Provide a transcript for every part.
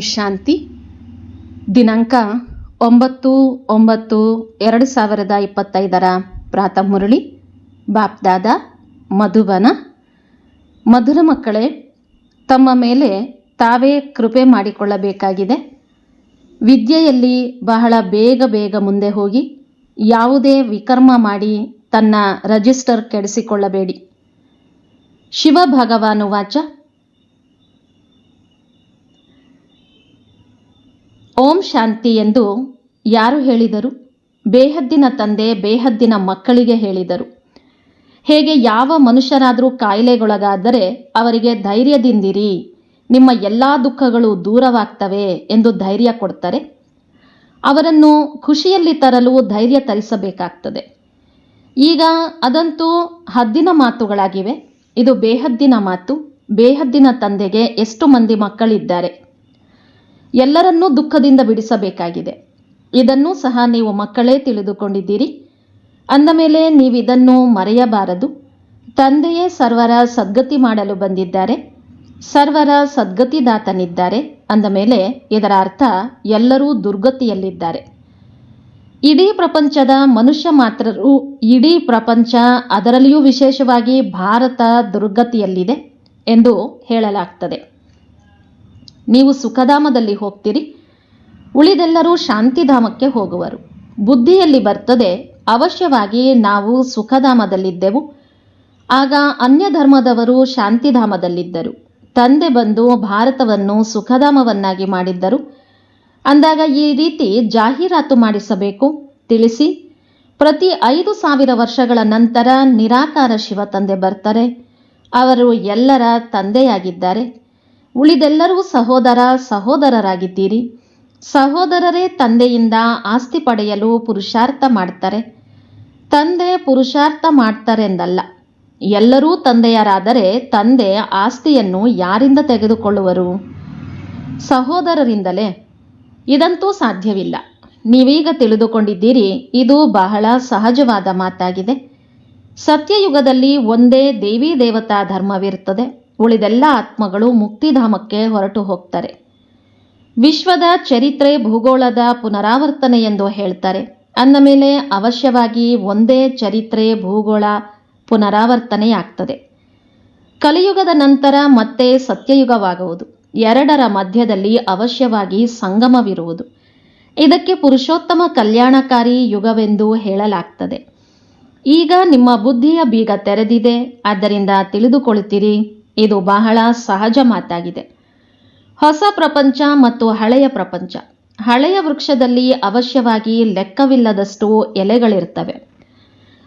ಶಾಂತಿ. ದಿನಾಂಕ ಒಂಬತ್ತು ಒಂಬತ್ತು ಎರಡು ಸಾವಿರದ ಇಪ್ಪತ್ತೈದರ ಪ್ರಾತಃ ಮುರಳಿ. ಬಾಪ್ದಾದ ಮಧುಬನ ಮಧುರ ಮಕ್ಕಳೇ, ತಮ್ಮ ಮೇಲೆ ತಾವೇ ಕೃಪೆ ಮಾಡಿಕೊಳ್ಳಬೇಕಾಗಿದೆ. ವಿದ್ಯೆಯಲ್ಲಿ ಬಹಳ ಬೇಗ ಬೇಗ ಮುಂದೆ ಹೋಗಿ, ಯಾವುದೇ ವಿಕರ್ಮ ಮಾಡಿ ತನ್ನ ರಜಿಸ್ಟರ್ ಕೆಡಿಸಿಕೊಳ್ಳಬೇಡಿ. ಶಿವ ಭಗವಾನು ವಾಚ ಓಂ ಶಾಂತಿ ಎಂದು ಯಾರು ಹೇಳಿದರು? ಬೇಹದ್ದಿನ ತಂದೆ, ಬೇಹದ್ದಿನ ಮಕ್ಕಳಿಗೆ ಹೇಳಿದರು. ಹೇಗೆ ಯಾವ ಮನುಷ್ಯರಾದರೂ ಕಾಯಿಲೆಗೊಳಗಾದರೆ ಅವರಿಗೆ ಧೈರ್ಯದಿಂದಿರಿ, ನಿಮ್ಮ ಎಲ್ಲ ದುಃಖಗಳು ದೂರವಾಗ್ತವೆ ಎಂದು ಧೈರ್ಯ ಕೊಡ್ತಾರೆ. ಅವರನ್ನು ಖುಷಿಯಲ್ಲಿ ತರಲು ಧೈರ್ಯ ತರಿಸಬೇಕಾಗ್ತದೆ. ಈಗ ಅದಂತೂ ಹದ್ದಿನ ಮಾತುಗಳಾಗಿವೆ. ಇದು ಬೇಹದ್ದಿನ ಮಾತು. ಬೇಹದ್ದಿನ ತಂದೆಗೆ ಎಷ್ಟು ಮಂದಿ ಮಕ್ಕಳಿದ್ದಾರೆ? ಎಲ್ಲರನ್ನೂ ದುಃಖದಿಂದ ಬಿಡಿಸಬೇಕಾಗಿದೆ. ಇದನ್ನು ಸಹ ನೀವು ಮಕ್ಕಳೇ ತಿಳಿದುಕೊಂಡಿದ್ದೀರಿ. ಅಂದ ಮೇಲೆ ನೀವಿದನ್ನು ಮರೆಯಬಾರದು. ತಂದೆಯೇ ಸರ್ವರ ಸದ್ಗತಿ ಮಾಡಲು ಬಂದಿದ್ದಾರೆ. ಸರ್ವರ ಸದ್ಗತಿದಾತನಿದ್ದಾರೆ. ಅಂದ ಮೇಲೆ ಇದರ ಅರ್ಥ ಎಲ್ಲರೂ ದುರ್ಗತಿಯಲ್ಲಿದ್ದಾರೆ. ಇಡೀ ಪ್ರಪಂಚದ ಮನುಷ್ಯ ಮಾತ್ರರು ಇಡೀ ಪ್ರಪಂಚ ಅದರಲ್ಲಿಯೂ ವಿಶೇಷವಾಗಿ ಭಾರತ ದುರ್ಗತಿಯಲ್ಲಿದೆ ಎಂದು ಹೇಳಲಾಗ್ತದೆ. ನೀವು ಸುಖಧಾಮದಲ್ಲಿ ಹೋಗ್ತೀರಿ. ಉಳಿದೆಲ್ಲರೂ ಶಾಂತಿಧಾಮಕ್ಕೆ ಹೋಗುವರು. ಬುದ್ಧಿಯಲ್ಲಿ ಬರ್ತದೆ ಅವಶ್ಯವಾಗಿ ನಾವು ಸುಖಧಾಮದಲ್ಲಿದ್ದೆವು. ಆಗ ಅನ್ಯ ಧರ್ಮದವರು ಶಾಂತಿಧಾಮದಲ್ಲಿದ್ದರು. ತಂದೆ ಬಂದು ಭಾರತವನ್ನು ಸುಖಧಾಮವನ್ನಾಗಿ ಮಾಡಿದ್ದರು. ಅಂದಾಗ ಈ ರೀತಿ ಜಾಹೀರಾತು ಮಾಡಿಸಬೇಕು ತಿಳಿಸಿ. ಪ್ರತಿ ಐದು ಸಾವಿರ ವರ್ಷಗಳ ನಂತರ ನಿರಾಕಾರ ಶಿವ ತಂದೆ ಬರ್ತಾರೆ. ಅವರು ಎಲ್ಲರ ತಂದೆಯಾಗಿದ್ದಾರೆ. ಉಳಿದೆಲ್ಲರೂ ಸಹೋದರ ಸಹೋದರರಾಗಿದ್ದೀರಿ. ಸಹೋದರರೇ, ತಂದೆಯಿಂದ ಆಸ್ತಿ ಪಡೆಯಲು ಪುರುಷಾರ್ಥ ಮಾಡ್ತಾರೆ. ತಂದೆ ಪುರುಷಾರ್ಥ ಮಾಡ್ತಾರೆಂದಲ್ಲ. ಎಲ್ಲರೂ ತಂದೆಯರಾದರೆ ತಂದೆ ಆಸ್ತಿಯನ್ನು ಯಾರಿಂದ ತೆಗೆದುಕೊಳ್ಳುವರು? ಸಹೋದರರಿಂದಲೇ. ಇದಂತೂ ಸಾಧ್ಯವಿಲ್ಲ. ನೀವೀಗ ತಿಳಿದುಕೊಂಡಿದ್ದೀರಿ, ಇದು ಬಹಳ ಸಹಜವಾದ ಮಾತಾಗಿದೆ. ಸತ್ಯಯುಗದಲ್ಲಿ ಒಂದೇ ದೇವಿ ದೇವತಾ ಧರ್ಮವಿರುತ್ತದೆ. ಉಳಿದೆಲ್ಲ ಆತ್ಮಗಳು ಮುಕ್ತಿಧಾಮಕ್ಕೆ ಹೊರಟು ಹೋಗ್ತಾರೆ. ವಿಶ್ವದ ಚರಿತ್ರೆ ಭೂಗೋಳದ ಪುನರಾವರ್ತನೆ ಎಂದು ಹೇಳ್ತಾರೆ. ಅಂದ ಮೇಲೆ ಅವಶ್ಯವಾಗಿ ಒಂದೇ ಚರಿತ್ರೆ, ಭೂಗೋಳ ಪುನರಾವರ್ತನೆಯಾಗ್ತದೆ. ಕಲಿಯುಗದ ನಂತರ ಮತ್ತೆ ಸತ್ಯಯುಗವಾಗುವುದು. ಎರಡರ ಮಧ್ಯದಲ್ಲಿ ಅವಶ್ಯವಾಗಿ ಸಂಗಮವಿರುವುದು. ಇದಕ್ಕೆ ಪುರುಷೋತ್ತಮ ಕಲ್ಯಾಣಕಾರಿ ಯುಗವೆಂದು ಹೇಳಲಾಗ್ತದೆ. ಈಗ ನಿಮ್ಮ ಬುದ್ಧಿಯ ಬೀಗ ತೆರೆದಿದೆ. ಆದ್ದರಿಂದ ತಿಳಿದುಕೊಳ್ಳುತ್ತೀರಿ. ಇದು ಬಹಳ ಸಹಜ ಮಾತಾಗಿದೆ. ಹೊಸ ಪ್ರಪಂಚ ಮತ್ತು ಹಳೆಯ ಪ್ರಪಂಚ. ಹಳೆಯ ವೃಕ್ಷದಲ್ಲಿ ಅವಶ್ಯವಾಗಿ ಲೆಕ್ಕವಿಲ್ಲದಷ್ಟು ಎಲೆಗಳಿರ್ತವೆ.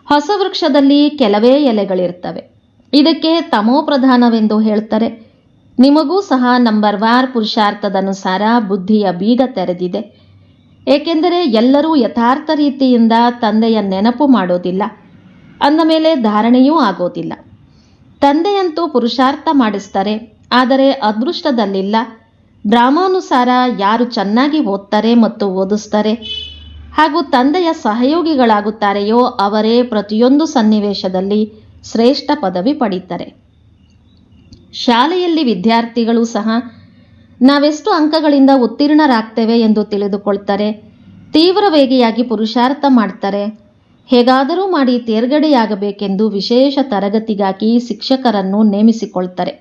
ಹೊಸ ವೃಕ್ಷದಲ್ಲಿ ಕೆಲವೇ ಎಲೆಗಳಿರ್ತವೆ. ಇದಕ್ಕೆ ತಮೋ ಪ್ರಧಾನವೆಂದು ಹೇಳ್ತಾರೆ. ನಿಮಗೂ ಸಹ ನಂಬರ್ ವಾರ್ ಪುರುಷಾರ್ಥದನುಸಾರ ಬುದ್ಧಿಯ ಬೀಗ ತೆರೆದಿದೆ. ಏಕೆಂದರೆ ಎಲ್ಲರೂ ಯಥಾರ್ಥ ರೀತಿಯಿಂದ ತಂದೆಯ ನೆನಪು ಮಾಡೋದಿಲ್ಲ. ಅಂದ ಮೇಲೆ ಧಾರಣೆಯೂ ಆಗೋದಿಲ್ಲ. ತಂದೆಯಂತೂ ಪುರುಷಾರ್ಥ ಮಾಡಿಸ್ತಾರೆ, ಆದರೆ ಅದೃಷ್ಟದಲ್ಲಿಲ್ಲ. ಡ್ರಾಮಾನುಸಾರ ಯಾರು ಚೆನ್ನಾಗಿ ಓದ್ತಾರೆ ಮತ್ತು ಓದಿಸ್ತಾರೆ, ಹಾಗೂ ತಂದೆಯ ಸಹಯೋಗಿಗಳಾಗುತ್ತಾರೆಯೋ ಅವರೇ ಪ್ರತಿಯೊಂದು ಸನ್ನಿವೇಶದಲ್ಲಿ ಶ್ರೇಷ್ಠ ಪದವಿ ಪಡೀತಾರೆ. ಶಾಲೆಯಲ್ಲಿ ವಿದ್ಯಾರ್ಥಿಗಳು ಸಹ ನಾವೆಷ್ಟು ಅಂಕಗಳಿಂದ ಉತ್ತೀರ್ಣರಾಗ್ತೇವೆ ಎಂದು ತಿಳಿದುಕೊಳ್ತಾರೆ ತೀವ್ರ ವೇಗಿಯಾಗಿ ಪುರುಷಾರ್ಥ ಮಾಡ್ತಾರೆ ಹೇಗಾದರೂ ಮಾಡಿ ತೇರ್ಗಡೆಯಾಗಬೇಕೆಂದು ವಿಶೇಷ ತರಗತಿಗಾಗಿ ಶಿಕ್ಷಕರನ್ನು ನೇಮಿಸಿಕೊಳ್ತಾರೆ.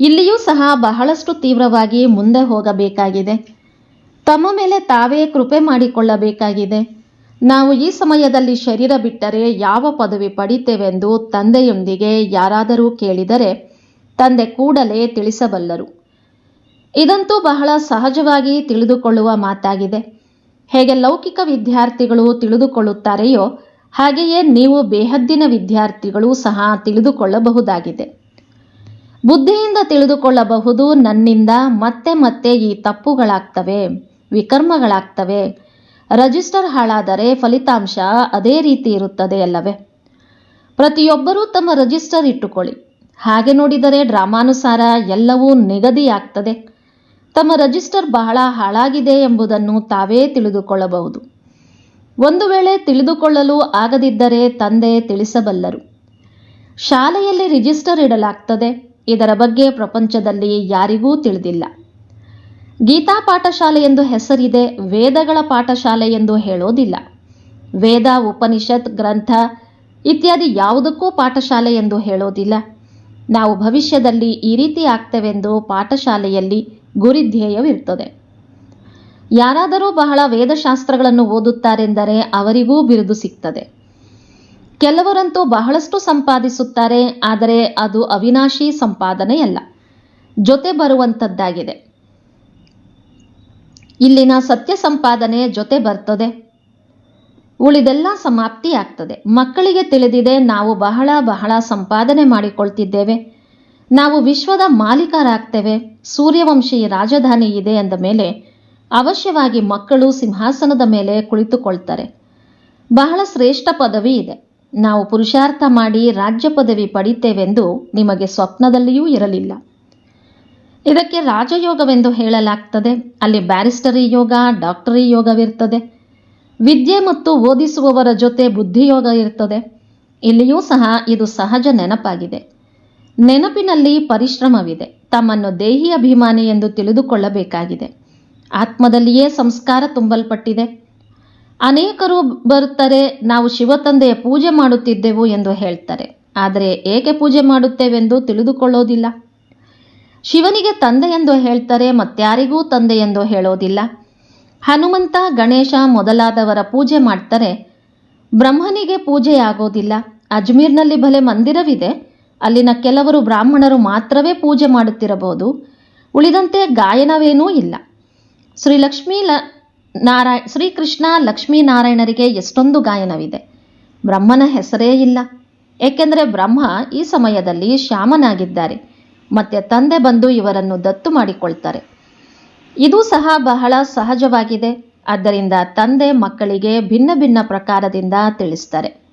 ಇಲ್ಲಿಯೂ ಸಹ ಬಹಳಷ್ಟು ತೀವ್ರವಾಗಿ ಮುಂದೆ ಹೋಗಬೇಕಾಗಿದೆ. ತಮ್ಮ ಮೇಲೆ ತಾವೇ ಕೃಪೆ ಮಾಡಿಕೊಳ್ಳಬೇಕಾಗಿದೆ. ನಾವು ಈ ಸಮಯದಲ್ಲಿ ಶರೀರ ಬಿಟ್ಟರೆ ಯಾವ ಪದವಿ ಪಡಿತೇವೆಂದು ತಂದೆಯೊಂದಿಗೆ ಯಾರಾದರೂ ಕೇಳಿದರೆ ತಂದೆ ಕೂಡಲೇ ತಿಳಿಸಬಲ್ಲರು. ಇದಂತೂ ಬಹಳ ಸಹಜವಾಗಿ ತಿಳಿದುಕೊಳ್ಳುವ ಮಾತಾಗಿದೆ. ಹೇಗೆ ಲೌಕಿಕ ವಿದ್ಯಾರ್ಥಿಗಳು ತಿಳಿದುಕೊಳ್ಳುತ್ತಾರೆಯೋ ಹಾಗೆಯೇ ನೀವು ಬೇಹದ್ದಿನ ವಿದ್ಯಾರ್ಥಿಗಳು ಸಹ ತಿಳಿದುಕೊಳ್ಳಬಹುದಾಗಿದೆ. ಬುದ್ಧಿಯಿಂದ ತಿಳಿದುಕೊಳ್ಳಬಹುದು, ನನ್ನಿಂದ ಮತ್ತೆ ಮತ್ತೆ ಈ ತಪ್ಪುಗಳಾಗ್ತವೆ, ವಿಕರ್ಮಗಳಾಗ್ತವೆ. ರಜಿಸ್ಟರ್ ಹಾಳಾದರೆ ಫಲಿತಾಂಶ ಅದೇ ರೀತಿ ಇರುತ್ತದೆ ಅಲ್ಲವೇ? ಪ್ರತಿಯೊಬ್ಬರೂ ತಮ್ಮ ರಜಿಸ್ಟರ್ ಇಟ್ಟುಕೊಳ್ಳಿ. ಹಾಗೆ ನೋಡಿದರೆ ಡ್ರಾಮಾನುಸಾರ ಎಲ್ಲವೂ ನಿಗದಿಯಾಗ್ತದೆ. ತಮ್ಮ ರಿಜಿಸ್ಟರ್ ಬಹಳ ಹಾಳಾಗಿದೆ ಎಂಬುದನ್ನು ತಾವೇ ತಿಳಿದುಕೊಳ್ಳಬಹುದು. ಒಂದು ವೇಳೆ ತಿಳಿದುಕೊಳ್ಳಲು ಆಗದಿದ್ದರೆ ತಂದೆ ತಿಳಿಸಬಲ್ಲರು. ಶಾಲೆಯಲ್ಲಿ ರಿಜಿಸ್ಟರ್ ಇಡಲಾಗ್ತದೆ. ಇದರ ಬಗ್ಗೆ ಪ್ರಪಂಚದಲ್ಲಿ ಯಾರಿಗೂ ತಿಳಿದಿಲ್ಲ. ಗೀತಾ ಪಾಠಶಾಲೆ ಎಂದು ಹೆಸರಿದೆ, ವೇದಗಳ ಪಾಠಶಾಲೆ ಎಂದು ಹೇಳೋದಿಲ್ಲ. ವೇದ, ಉಪನಿಷತ್, ಗ್ರಂಥ ಇತ್ಯಾದಿ ಯಾವುದಕ್ಕೂ ಪಾಠಶಾಲೆ ಎಂದು ಹೇಳೋದಿಲ್ಲ. ನಾವು ಭವಿಷ್ಯದಲ್ಲಿ ಈ ರೀತಿ ಆಗ್ತೇವೆಂದು ಪಾಠಶಾಲೆಯಲ್ಲಿ ಗುರಿಧ್ಯೇಯವಿರ್ತದೆ ಯಾರಾದರೂ ಬಹಳ ವೇದಶಾಸ್ತ್ರಗಳನ್ನು ಓದುತ್ತಾರೆಂದರೆ ಅವರಿಗೂ ಬಿರುದು ಸಿಗ್ತದೆ. ಕೆಲವರಂತೂ ಬಹಳಷ್ಟು ಸಂಪಾದಿಸುತ್ತಾರೆ, ಆದರೆ ಅದು ಅವಿನಾಶಿ ಸಂಪಾದನೆಯಲ್ಲ. ಜೊತೆ ಬರುವಂಥದ್ದಾಗಿದೆ ಇಲ್ಲಿನ ಸತ್ಯ ಸಂಪಾದನೆ ಜೊತೆ ಬರ್ತದೆ. ಉಳಿದೆಲ್ಲ ಸಮಾಪ್ತಿಯಾಗ್ತದೆ. ಮಕ್ಕಳಿಗೆ ತಿಳಿದಿದೆ, ನಾವು ಬಹಳ ಬಹಳ ಸಂಪಾದನೆ ಮಾಡಿಕೊಳ್ತಿದ್ದೇವೆ. ನಾವು ವಿಶ್ವದ ಮಾಲೀಕರಾಗ್ತೇವೆ. ಸೂರ್ಯವಂಶಿ ರಾಜಧಾನಿ ಇದೆ ಅಂದ ಮೇಲೆ ಅವಶ್ಯವಾಗಿ ಮಕ್ಕಳು ಸಿಂಹಾಸನದ ಮೇಲೆ ಕುಳಿತುಕೊಳ್ತಾರೆ. ಬಹಳ ಶ್ರೇಷ್ಠ ಪದವಿ ಇದೆ. ನಾವು ಪುರುಷಾರ್ಥ ಮಾಡಿ ರಾಜ್ಯ ಪದವಿ ಪಡಿತೇವೆಂದು ನಿಮಗೆ ಸ್ವಪ್ನದಲ್ಲಿಯೂ ಇರಲಿಲ್ಲ. ಇದಕ್ಕೆ ರಾಜಯೋಗವೆಂದು ಹೇಳಲಾಗ್ತದೆ. ಅಲ್ಲಿ ಬ್ಯಾರಿಸ್ಟರಿ ಯೋಗ, ಡಾಕ್ಟರಿ ಯೋಗವಿರ್ತದೆ. ವಿದ್ಯೆ ಮತ್ತು ಓದಿಸುವವರ ಜೊತೆ ಬುದ್ಧಿಯೋಗ ಇರ್ತದೆ. ಇಲ್ಲಿಯೂ ಸಹ ಇದು ಸಹಜ ನೆನಪಾಗಿದೆ. ನೆನಪಿನಲ್ಲಿ ಪರಿಶ್ರಮವಿದೆ. ತಮ್ಮನ್ನು ದೇಹಿ ಅಭಿಮಾನಿ ಎಂದು ತಿಳಿದುಕೊಳ್ಳಬೇಕಾಗಿದೆ. ಆತ್ಮದಲ್ಲಿಯೇ ಸಂಸ್ಕಾರ ತುಂಬಲ್ಪಟ್ಟಿದೆ. ಅನೇಕರು ಬರುತ್ತಾರೆ, ನಾವು ಶಿವತಂದೆಯ ಪೂಜೆ ಮಾಡುತ್ತಿದ್ದೆವು ಎಂದು ಹೇಳ್ತಾರೆ. ಆದರೆ ಏಕೆ ಪೂಜೆ ಮಾಡುತ್ತೇವೆಂದು ತಿಳಿದುಕೊಳ್ಳೋದಿಲ್ಲ. ಶಿವನಿಗೆ ತಂದೆ ಎಂದು ಹೇಳ್ತಾರೆ ಮತ್ಯಾರಿಗೂ ತಂದೆ ಎಂದು ಹೇಳೋದಿಲ್ಲ. ಹನುಮಂತ, ಗಣೇಶ ಮೊದಲಾದವರ ಪೂಜೆ ಮಾಡ್ತಾರೆ. ಬ್ರಹ್ಮನಿಗೆ ಪೂಜೆಯಾಗೋದಿಲ್ಲ. ಅಜ್ಮೀರ್ನಲ್ಲಿ ಭಲೆ ಮಂದಿರವಿದೆ. ಅಲ್ಲಿನ ಕೆಲವರು ಬ್ರಾಹ್ಮಣರು ಮಾತ್ರವೇ ಪೂಜೆ ಮಾಡುತ್ತಿರಬಹುದು. ಉಳಿದಂತೆ ಗಾಯನವೇನೂ ಇಲ್ಲ. ಶ್ರೀ ಲಕ್ಷ್ಮೀ ಲ ನಾರಾಯ ಶ್ರೀಕೃಷ್ಣ ಲಕ್ಷ್ಮೀನಾರಾಯಣರಿಗೆ ಎಷ್ಟೊಂದು ಗಾಯನವಿದೆ. ಬ್ರಹ್ಮನ ಹೆಸರೇ ಇಲ್ಲ. ಏಕೆಂದರೆ ಬ್ರಹ್ಮ ಈ ಸಮಯದಲ್ಲಿ ಶ್ಯಾಮನಾಗಿದ್ದಾರೆ. ಮತ್ತೆ ತಂದೆ ಬಂದು ಇವರನ್ನು ದತ್ತು ಮಾಡಿಕೊಳ್ತಾರೆ. ಇದು ಸಹ ಬಹಳ ಸಹಜವಾಗಿದೆ. ಆದ್ದರಿಂದ ತಂದೆ ಮಕ್ಕಳಿಗೆ ಭಿನ್ನ ಭಿನ್ನ ಪ್ರಕಾರದಿಂದ ತಿಳಿಸ್ತಾರೆ.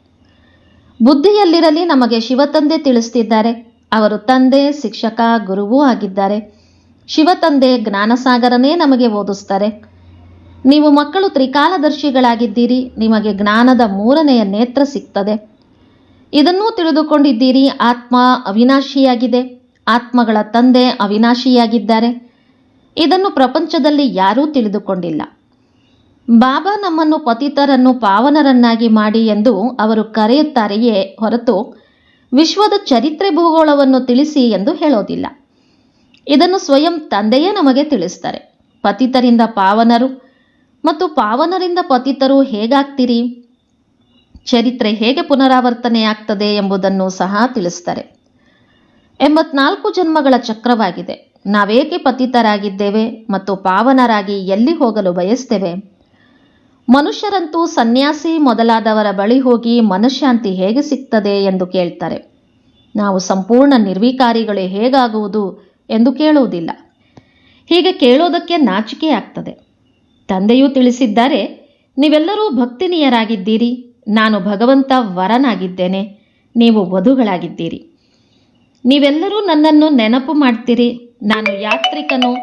ಬುದ್ಧಿಯಲ್ಲಿರಲಿ ನಮಗೆ ಶಿವತಂದೆ ತಿಳಿಸ್ತಿದ್ದಾರೆ. ಅವರು ತಂದೆ, ಶಿಕ್ಷಕ, ಗುರುವೂ ಆಗಿದ್ದಾರೆ. ಶಿವತಂದೆ ಜ್ಞಾನಸಾಗರನೇ ನಮಗೆ ಓದಿಸ್ತಾರೆ. ನೀವು ಮಕ್ಕಳು ತ್ರಿಕಾಲದರ್ಶಿಗಳಾಗಿದ್ದೀರಿ. ನಿಮಗೆ ಜ್ಞಾನದ ಮೂರನೆಯ ನೇತ್ರ ಸಿಗ್ತದೆ. ಇದನ್ನೂ ತಿಳಿದುಕೊಂಡಿದ್ದೀರಿ. ಆತ್ಮ ಅವಿನಾಶಿಯಾಗಿದೆ. ಆತ್ಮಗಳ ತಂದೆ ಅವಿನಾಶಿಯಾಗಿದ್ದಾರೆ. ಇದನ್ನು ಪ್ರಪಂಚದಲ್ಲಿ ಯಾರೂ ತಿಳಿದುಕೊಂಡಿಲ್ಲ. ಬಾಬಾ ನಮ್ಮನ್ನು ಪತಿತರನ್ನು ಪಾವನರನ್ನಾಗಿ ಮಾಡಿ ಎಂದು ಅವರು ಕರೆಯುತ್ತಾರೆಯೇ ಹೊರತು ವಿಶ್ವದ ಚರಿತ್ರೆ ಭೂಗೋಳವನ್ನು ತಿಳಿಸಿ ಎಂದು ಹೇಳೋದಿಲ್ಲ. ಇದನ್ನು ಸ್ವಯಂ ತಂದೆಯೇ ನಮಗೆ ತಿಳಿಸ್ತಾರೆ. ಪತಿತರಿಂದ ಪಾವನರು ಮತ್ತು ಪಾವನರಿಂದ ಪತಿತರು ಹೇಗಾಗ್ತೀರಿ? ಚರಿತ್ರೆ ಹೇಗೆ ಪುನರಾವರ್ತನೆಯಾಗ್ತದೆ ಎಂಬುದನ್ನು ಸಹ ತಿಳಿಸ್ತಾರೆ. ಎಂಬತ್ನಾಲ್ಕು ಜನ್ಮಗಳ ಚಕ್ರವಾಗಿದೆ. ನಾವೇಕೆ ಪತಿತರಾಗಿದ್ದೇವೆ ಮತ್ತು ಪಾವನರಾಗಿ ಎಲ್ಲಿ ಹೋಗಲು ಬಯಸ್ತೇವೆ? ಮನುಷ್ಯರಂತೂ ಸನ್ಯಾಸಿ ಮೊದಲಾದವರ ಬಳಿ ಹೋಗಿ ಮನಃಶಾಂತಿ ಹೇಗೆ ಸಿಗ್ತದೆ ಎಂದು ಕೇಳ್ತಾರೆ. ನಾವು ಸಂಪೂರ್ಣ ನಿರ್ವಿಕಾರಿಗಳೇ ಹೇಗಾಗುವುದು ಎಂದು ಕೇಳುವುದಿಲ್ಲ. ಹೀಗೆ ಕೇಳೋದಕ್ಕೆ ನಾಚಿಕೆ ಆಗ್ತದೆ. ತಂದೆಯೂ ತಿಳಿಸಿದ್ದಾರೆ, ನೀವೆಲ್ಲರೂ ಭಕ್ತಿನಿಯರಾಗಿದ್ದೀರಿ. ನಾನು ಭಗವಂತ ವರನಾಗಿದ್ದೇನೆ. ನೀವು ವಧುಗಳಾಗಿದ್ದೀರಿ. ನೀವೆಲ್ಲರೂ ನನ್ನನ್ನು ನೆನಪು ಮಾಡ್ತೀರಿ. ನಾನು ಯಾತ್ರಿಕನು,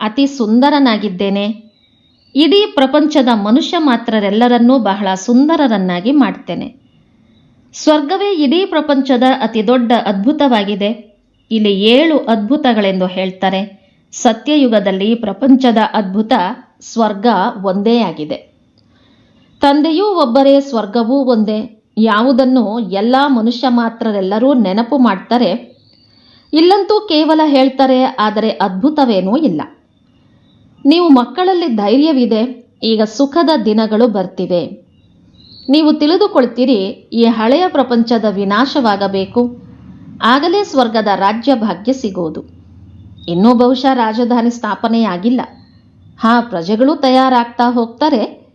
ಅತಿ ಸುಂದರನಾಗಿದ್ದೇನೆ. ಇಡೀ ಪ್ರಪಂಚದ ಮನುಷ್ಯ ಮಾತ್ರರೆಲ್ಲರನ್ನೂ ಬಹಳ ಸುಂದರರನ್ನಾಗಿ ಮಾಡ್ತೇನೆ. ಸ್ವರ್ಗವೇ ಇಡೀ ಪ್ರಪಂಚದ ಅತಿ ದೊಡ್ಡ ಅದ್ಭುತವಾಗಿದೆ. ಇಲ್ಲಿ ಏಳು ಅದ್ಭುತಗಳೆಂದು ಹೇಳ್ತಾರೆ. ಸತ್ಯಯುಗದಲ್ಲಿ ಪ್ರಪಂಚದ ಅದ್ಭುತ ಸ್ವರ್ಗ ಒಂದೇ ಆಗಿದೆ. ತಂದೆಯೂ ಒಬ್ಬರೇ, ಸ್ವರ್ಗವೂ ಒಂದೇ. ಯಾವುದನ್ನು ಎಲ್ಲ ಮನುಷ್ಯ ಮಾತ್ರರೆಲ್ಲರೂ ನೆನಪು ಮಾಡ್ತಾರೆ. ಇಲ್ಲಂತೂ ಕೇವಲ ಹೇಳ್ತಾರೆ, ಆದರೆ ಅದ್ಭುತವೇನೂ ಇಲ್ಲ. ನೀವು ಮಕ್ಕಳಲ್ಲಿ ಧೈರ್ಯವಿದೆ, ಈಗ ಸುಖದ ದಿನಗಳು ಬರ್ತಿವೆ. ನೀವು ತಿಳಿದುಕೊಳ್ತೀರಿ, ಈ ಹಳೆಯ ಪ್ರಪಂಚದ ವಿನಾಶವಾಗಬೇಕು. ಆಗಲೇ ಸ್ವರ್ಗದ ರಾಜ್ಯ ಭಾಗ್ಯ ಸಿಗೋದು. ಇನ್ನೂ ಬಹುಶಃ ರಾಜಧಾನಿ ಸ್ಥಾಪನೆಯಾಗಿಲ್ಲ. ಹಾ, ಪ್ರಜೆಗಳು ತಯಾರಾಗ್ತಾ ಹೋಗ್ತಾರೆ.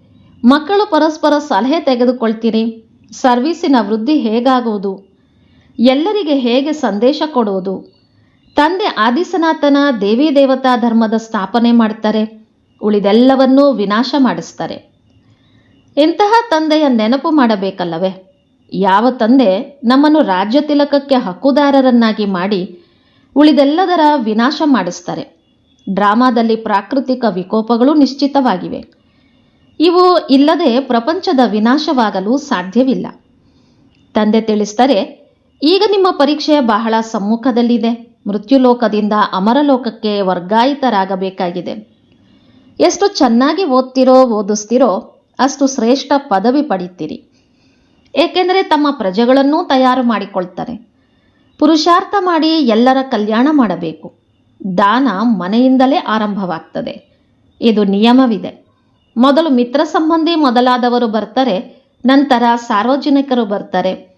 ಮಕ್ಕಳು ಪರಸ್ಪರ ಸಲಹೆ ತೆಗೆದುಕೊಳ್ತೀರಿ. ಸರ್ವೀಸಿನ ವೃದ್ಧಿ ಹೇಗಾಗುವುದು ಎಲ್ಲರಿಗೆ ಹೇಗೆ ಸಂದೇಶ ಕೊಡುವುದು ತಂದೆ ಆದಿಸನಾಥನ ದೇವಿ ದೇವತಾ ಧರ್ಮದ ಸ್ಥಾಪನೆ ಮಾಡ್ತಾರೆ, ಉಳಿದೆಲ್ಲವನ್ನೂ ವಿನಾಶ ಮಾಡಿಸ್ತಾರೆ. ಇಂತಹ ತಂದೆಯ ನೆನಪು ಮಾಡಬೇಕಲ್ಲವೇ? ಯಾವ ತಂದೆ ನಮ್ಮನ್ನು ರಾಜ್ಯ ತಿಲಕಕ್ಕೆ ಹಕ್ಕುದಾರರನ್ನಾಗಿ ಮಾಡಿ ಉಳಿದೆಲ್ಲದರ ವಿನಾಶ ಮಾಡಿಸ್ತಾರೆ. ಡ್ರಾಮಾದಲ್ಲಿ ಪ್ರಾಕೃತಿಕ ವಿಕೋಪಗಳು ನಿಶ್ಚಿತವಾಗಿವೆ. ಇವು ಇಲ್ಲದೆ ಪ್ರಪಂಚದ ವಿನಾಶವಾಗಲು ಸಾಧ್ಯವಿಲ್ಲ. ತಂದೆ ತಿಳಿಸ್ತಾರೆ ಈಗ ನಿಮ್ಮ ಪರೀಕ್ಷೆ ಬಹಳ ಸಮ್ಮುಖದಲ್ಲಿದೆ. ಮೃತ್ಯುಲೋಕದಿಂದ ಅಮರಲೋಕಕ್ಕೆ ವರ್ಗಾಯಿತರಾಗಬೇಕಾಗಿದೆ. ಎಷ್ಟು ಚೆನ್ನಾಗಿ ಓದ್ತಿರೋ, ಓದಿಸ್ತಿರೋ, ಅಷ್ಟು ಶ್ರೇಷ್ಠ ಪದವಿ ಪಡಿತೀರಿ. ಏಕೆಂದರೆ ತಮ್ಮ ಪ್ರಜೆಗಳನ್ನೂ ತಯಾರು ಮಾಡಿಕೊಳ್ತಾರೆ. ಪುರುಷಾರ್ಥ ಮಾಡಿ ಎಲ್ಲರ ಕಲ್ಯಾಣ ಮಾಡಬೇಕು. ದಾನ ಮನೆಯಿಂದಲೇ ಆರಂಭವಾಗ್ತದೆ. ಇದು ನಿಯಮವಿದೆ. ಮೊದಲು ಮಿತ್ರ ಸಂಬಂಧಿ ಮೊದಲಾದವರು ಬರ್ತಾರೆ, ನಂತರ ಸಾರ್ವಜನಿಕರು ಬರ್ತಾರೆ.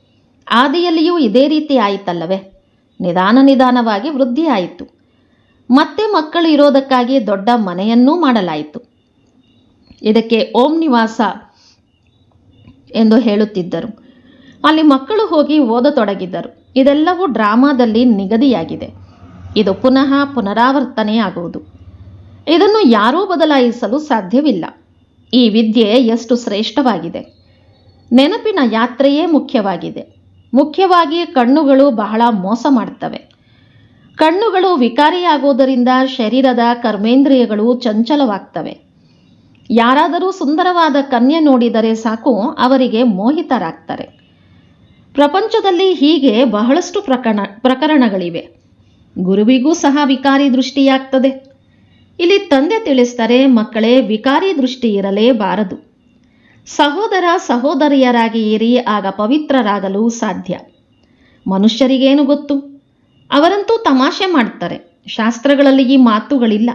ಆದಿಯಲ್ಲಿಯೂ ಇದೇ ರೀತಿ ಆಯಿತಲ್ಲವೇ? ನಿಧಾನ ನಿಧಾನವಾಗಿ ವೃದ್ಧಿಯಾಯಿತು. ಮತ್ತೆ ಮಕ್ಕಳು ಇರೋದಕ್ಕಾಗಿ ದೊಡ್ಡ ಮನೆಯನ್ನೂ ಮಾಡಲಾಯಿತು. ಇದಕ್ಕೆ ಓಂ ನಿವಾಸ ಎಂದು ಹೇಳುತ್ತಿದ್ದರು. ಅಲ್ಲಿ ಮಕ್ಕಳು ಹೋಗಿ ಓದತೊಡಗಿದ್ದರು ಇದೆಲ್ಲವೂ ಡ್ರಾಮಾದಲ್ಲಿ ನಿಗದಿಯಾಗಿದೆ. ಇದು ಪುನಃ ಪುನರಾವರ್ತನೆಯಾಗುವುದು. ಇದನ್ನು ಯಾರೂ ಬದಲಾಯಿಸಲು ಸಾಧ್ಯವಿಲ್ಲ. ಈ ವಿದ್ಯೆ ಎಷ್ಟು ಶ್ರೇಷ್ಠವಾಗಿದೆ. ನೆನಪಿನ ಯಾತ್ರೆಯೇ ಮುಖ್ಯವಾಗಿದೆ. ಮುಖ್ಯವಾಗಿ ಕಣ್ಣುಗಳು ಬಹಳ ಮೋಸ ಮಾಡುತ್ತವೆ. ಕಣ್ಣುಗಳು ವಿಕಾರಿಯಾಗುವುದರಿಂದ ಶರೀರದ ಕರ್ಮೇಂದ್ರಿಯಗಳು ಚಂಚಲವಾಗ್ತವೆ. ಯಾರಾದರೂ ಸುಂದರವಾದ ಕನ್ಯೆ ನೋಡಿದರೆ ಸಾಕು, ಅವರಿಗೆ ಮೋಹಿತರಾಗ್ತಾರೆ. ಪ್ರಪಂಚದಲ್ಲಿ ಹೀಗೆ ಬಹಳಷ್ಟು ಪ್ರಕರಣ, ಪ್ರಕರಣಗಳಿವೆ. ಗುರುವಿಗೂ ಸಹ ವಿಕಾರಿ ದೃಷ್ಟಿಯಾಗ್ತದೆ. ಇಲ್ಲಿ ತಂದೆ ತಿಳಿಸ್ತಾರೆ ಮಕ್ಕಳೇ ವಿಕಾರಿ ದೃಷ್ಟಿ ಇರಲೇಬಾರದು. ಸಹೋದರ ಸಹೋದರಿಯರಾಗಿ ಇರಿ, ಆಗ ಪವಿತ್ರರಾಗಲು ಸಾಧ್ಯ. ಮನುಷ್ಯರಿಗೇನು ಗೊತ್ತು? ಅವರಂತೂ ತಮಾಷೆ ಮಾಡ್ತಾರೆ. ಶಾಸ್ತ್ರಗಳಲ್ಲಿ ಈ ಮಾತುಗಳಿಲ್ಲ.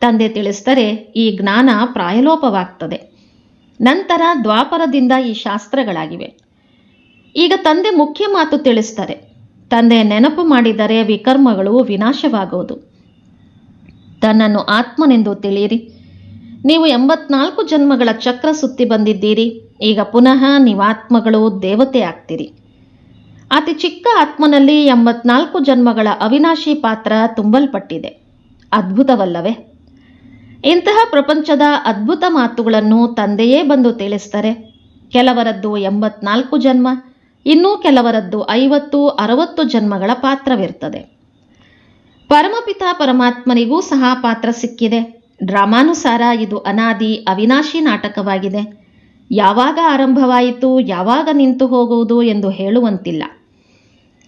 ತಂದೆ ತಿಳಿಸ್ತಾರೆ ಈ ಜ್ಞಾನ ಪ್ರಾಯಲೋಪವಾಗ್ತದೆ. ನಂತರ ದ್ವಾಪರದಿಂದ ಈ ಶಾಸ್ತ್ರಗಳಾಗಿವೆ. ಈಗ ತಂದೆ ಮುಖ್ಯ ಮಾತು ತಿಳಿಸ್ತಾರೆ ತಂದೆ ನೆನಪು ಮಾಡಿದರೆ ವಿಕರ್ಮಗಳು ವಿನಾಶವಾಗುವುದು. ತನ್ನನ್ನು ಆತ್ಮನೆಂದು ತಿಳಿಯಿರಿ. ನೀವು ಎಂಬತ್ನಾಲ್ಕು ಜನ್ಮಗಳ ಚಕ್ರ ಸುತ್ತಿ ಬಂದಿದ್ದೀರಿ. ಈಗ ಪುನಃ ನೀವಾತ್ಮಗಳು ದೇವತೆ ಆಗ್ತೀರಿ. ಅತಿ ಚಿಕ್ಕ ಆತ್ಮನಲ್ಲಿ ಎಂಬತ್ನಾಲ್ಕು ಜನ್ಮಗಳ ಅವಿನಾಶಿ ಪಾತ್ರ ತುಂಬಲ್ಪಟ್ಟಿದೆ. ಅದ್ಭುತವಲ್ಲವೇ? ಇಂತಹ ಪ್ರಪಂಚದ ಅದ್ಭುತ ಮಾತುಗಳನ್ನು ತಂದೆಯೇ ಬಂದು ತಿಳಿಸ್ತಾರೆ. ಕೆಲವರದ್ದು ಎಂಬತ್ನಾಲ್ಕು ಜನ್ಮ, ಇನ್ನೂ ಕೆಲವರದ್ದು ಐವತ್ತು, ಅರವತ್ತು ಜನ್ಮಗಳ ಪಾತ್ರವಿರ್ತದೆ. ಪರಮಪಿತ ಪರಮಾತ್ಮನಿಗೂ ಸಹ ಪಾತ್ರ ಸಿಕ್ಕಿದೆ. ಡ್ರಾಮಾನುಸಾರ ಇದು ಅನಾದಿ ಅವಿನಾಶಿ ನಾಟಕವಾಗಿದೆ. ಯಾವಾಗ ಆರಂಭವಾಯಿತು, ಯಾವಾಗ ನಿಂತು ಹೋಗುವುದು ಎಂದು ಹೇಳುವಂತಿಲ್ಲ.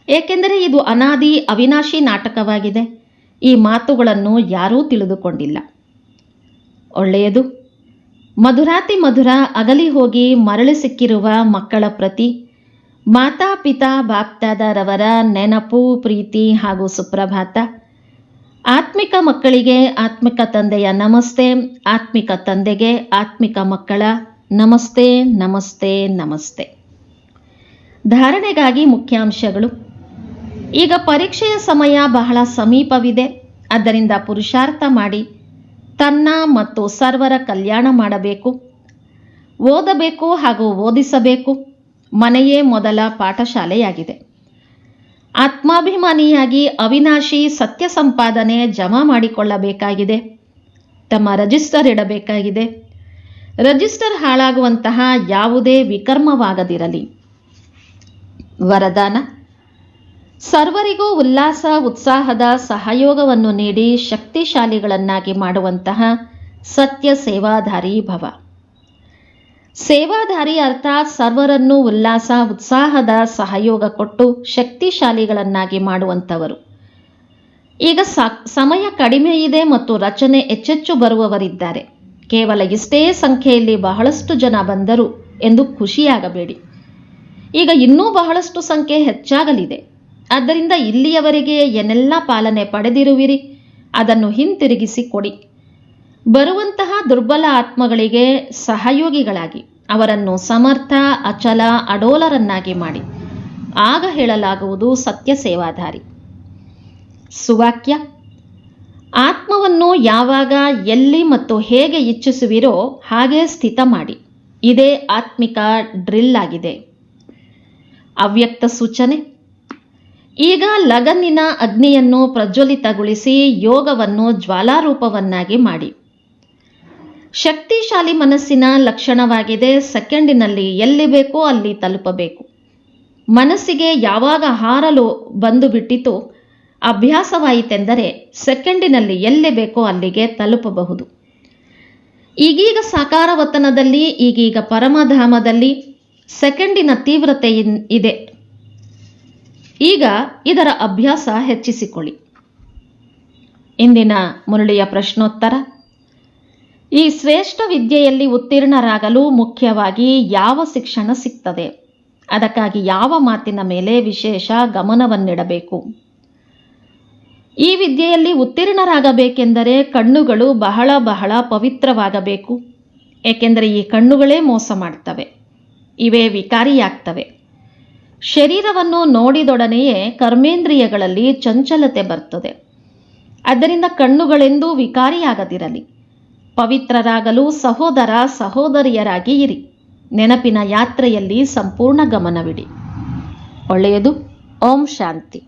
ಏಕೆಂದರೆ ಇದು ಅನಾದಿ ಅವಿನಾಶಿ ನಾಟಕವಾಗಿದೆ. ಈ ಮಾತುಗಳನ್ನು ಯಾರೂ ತಿಳಿದುಕೊಂಡಿಲ್ಲ. ಒಳ್ಳೆಯದು. ಮಧುರಾತಿ ಮಧುರ ಅಗಲಿ ಹೋಗಿ ಮರಳಿ ಸಿಕ್ಕಿರುವ ಮಕ್ಕಳ ಪ್ರತಿ, ಮಾತಾ ಪಿತಾ ಬಾಪ್ತಾದರವರ ನೆನಪು, ಪ್ರೀತಿ ಹಾಗೂ ಸುಪ್ರಭಾತ. ಆತ್ಮಿಕ ಮಕ್ಕಳಿಗೆ ಆತ್ಮಿಕ ತಂದೆಯ ನಮಸ್ತೆ, ಆತ್ಮಿಕ ತಂದೆಗೆ ಆತ್ಮಿಕ ಮಕ್ಕಳ ನಮಸ್ತೆ ನಮಸ್ತೆ ನಮಸ್ತೆ. ಧಾರಣೆಗಾಗಿ ಮುಖ್ಯಾಂಶಗಳು. ಈಗ ಪರೀಕ್ಷೆಯ ಸಮಯ ಬಹಳ ಸಮೀಪವಿದೆ. ಆದ್ದರಿಂದ ಪುರುಷಾರ್ಥ ಮಾಡಿ ತನ್ನ ಮತ್ತು ಸರ್ವರ ಕಲ್ಯಾಣ ಮಾಡಬೇಕು. ಓದಬೇಕು ಹಾಗೂ ಓದಿಸಬೇಕು. ಮನೆಯೇ ಮೊದಲ ಪಾಠಶಾಲೆಯಾಗಿದೆ. ಆತ್ಮಾಭಿಮಾನಿಯಾಗಿ ಅವಿನಾಶಿ ಸತ್ಯ ಸಂಪಾದನೆ ಜಮಾ ಮಾಡಿಕೊಳ್ಳಬೇಕಾಗಿದೆ. ತಮ್ಮ ರಜಿಸ್ಟರ್ ಇಡಬೇಕಾಗಿದೆ. ರಜಿಸ್ಟರ್ ಹಾಳಾಗುವಂತಹ ಯಾವುದೇ ವಿಕರ್ಮವಾಗದಿರಲಿ. ವರದಾನ. ಸರ್ವರಿಗೂ ಉಲ್ಲಾಸ, ಉತ್ಸಾಹದ ಸಹಯೋಗವನ್ನು ನೀಡಿ ಶಕ್ತಿಶಾಲಿಗಳನ್ನಾಗಿ ಮಾಡುವಂತಹ ಸತ್ಯ ಸೇವಾಧಾರಿ ಭವ. ಸೇವಾಧಾರಿ ಅರ್ಥಾತ್ ಸರ್ವರನ್ನು ಉಲ್ಲಾಸ, ಉತ್ಸಾಹದ ಸಹಯೋಗ ಕೊಟ್ಟು ಶಕ್ತಿಶಾಲಿಗಳನ್ನಾಗಿ ಮಾಡುವಂಥವರು. ಈಗ ಸಮಯ ಕಡಿಮೆ ಇದೆ ಮತ್ತು ರಚನೆ ಹೆಚ್ಚೆಚ್ಚು ಬರುವವರಿದ್ದಾರೆ. ಕೇವಲ ಇಷ್ಟೇ ಸಂಖ್ಯೆಯಲ್ಲಿ ಬಹಳಷ್ಟು ಜನ ಬಂದರು ಎಂದು ಖುಷಿಯಾಗಬೇಡಿ. ಈಗ ಇನ್ನೂ ಬಹಳಷ್ಟು ಸಂಖ್ಯೆ ಹೆಚ್ಚಾಗಲಿದೆ. ಆದ್ದರಿಂದ ಇಲ್ಲಿಯವರೆಗೆ ಏನೆಲ್ಲ ಪಾಲನೆ ಪಡೆದಿರುವಿರಿ? ಅದನ್ನು ಹಿಂತಿರುಗಿಸಿ ಕೊಡಿ ಬರುವಂತಹ ದುರ್ಬಲ ಆತ್ಮಗಳಿಗೆ ಸಹಯೋಗಿಗಳಾಗಿ, ಅವರನ್ನು ಸಮರ್ಥ, ಅಚಲ, ಅಡೋಲರನ್ನಾಗಿ ಮಾಡಿ. ಆಗ ಹೇಳಲಾಗುವುದು ಸತ್ಯ ಸೇವಾಧಾರಿ ಸುವಾಕ್ಯ. ಆತ್ಮವನ್ನು ಯಾವಾಗ ಎಲ್ಲಿ ಮತ್ತು ಹೇಗೆ ಇಚ್ಛಿಸುವಿರೋ ಹಾಗೆ ಸ್ಥಿತ ಮಾಡಿ. ಇದೇ ಆತ್ಮಿಕ ಡ್ರಿಲ್ ಆಗಿದೆ. ಅವ್ಯಕ್ತ ಸೂಚನೆ. ಈಗ ಲಗನ್ನಿನ ಅಗ್ನಿಯನ್ನು ಪ್ರಜ್ವಲಿತಗೊಳಿಸಿ ಯೋಗವನ್ನು ಜ್ವಾಲಾರೂಪವನ್ನಾಗಿ ಮಾಡಿ. ಶಕ್ತಿಶಾಲಿ ಮನಸ್ಸಿನ ಲಕ್ಷಣವಾಗಿದೆ. ಸೆಕೆಂಡಿನಲ್ಲಿ ಎಲ್ಲಿ ಬೇಕೋ ಅಲ್ಲಿ ತಲುಪಬೇಕು. ಮನಸ್ಸಿಗೆ ಯಾವಾಗ ಹಾರಲು ಬಂದು ಬಿಟ್ಟಿತು ಅಭ್ಯಾಸವಾಯಿತೆಂದರೆ ಸೆಕೆಂಡಿನಲ್ಲಿ ಎಲ್ಲಿ ಬೇಕೋ ಅಲ್ಲಿಗೆ ತಲುಪಬಹುದು. ಈಗೀಗ ಸಾಕಾರ ವತನದಲ್ಲಿ ಈಗೀಗ ಪರಮಧಾಮದಲ್ಲಿ ಸೆಕೆಂಡಿನ ತೀವ್ರತೆ ಇದೆ. ಈಗ ಇದರ ಅಭ್ಯಾಸ ಹೆಚ್ಚಿಸಿಕೊಳ್ಳಿ. ಇಂದಿನ ಮುರಳಿಯ ಪ್ರಶ್ನೋತ್ತರ. ಈ ಶ್ರೇಷ್ಠ ವಿದ್ಯೆಯಲ್ಲಿ ಉತ್ತೀರ್ಣರಾಗಲು ಮುಖ್ಯವಾಗಿ ಯಾವ ಶಿಕ್ಷಣ ಸಿಗ್ತದೆ? ಅದಕ್ಕಾಗಿ ಯಾವ ಮಾತಿನ ಮೇಲೆ ವಿಶೇಷ ಗಮನವನ್ನಿಡಬೇಕು? ಈ ವಿದ್ಯೆಯಲ್ಲಿ ಉತ್ತೀರ್ಣರಾಗಬೇಕೆಂದರೆ ಕಣ್ಣುಗಳು ಬಹಳ ಬಹಳ ಪವಿತ್ರವಾಗಬೇಕು. ಏಕೆಂದರೆ ಈ ಕಣ್ಣುಗಳೇ ಮೋಸ ಮಾಡ್ತವೆ. ಇವೇ ವಿಕಾರಿಯಾಗ್ತವೆ. ಶರೀರವನ್ನು ನೋಡಿದೊಡನೆಯೇ ಕರ್ಮೇಂದ್ರಿಯಗಳಲ್ಲಿ ಚಂಚಲತೆ ಬರ್ತದೆ. ಅದರಿಂದ ಕಣ್ಣುಗಳೆಂದೂ ವಿಕಾರಿಯಾಗದಿರಲಿ. ಪವಿತ್ರರಾಗಲು ಸಹೋದರ ಸಹೋದರಿಯರಾಗಿ ಇರಿ. ನೆನಪಿನ ಯಾತ್ರೆಯಲ್ಲಿ ಸಂಪೂರ್ಣ ಗಮನವಿಡಿ. ಒಳ್ಳೆಯದು. ಓಂ ಶಾಂತಿ.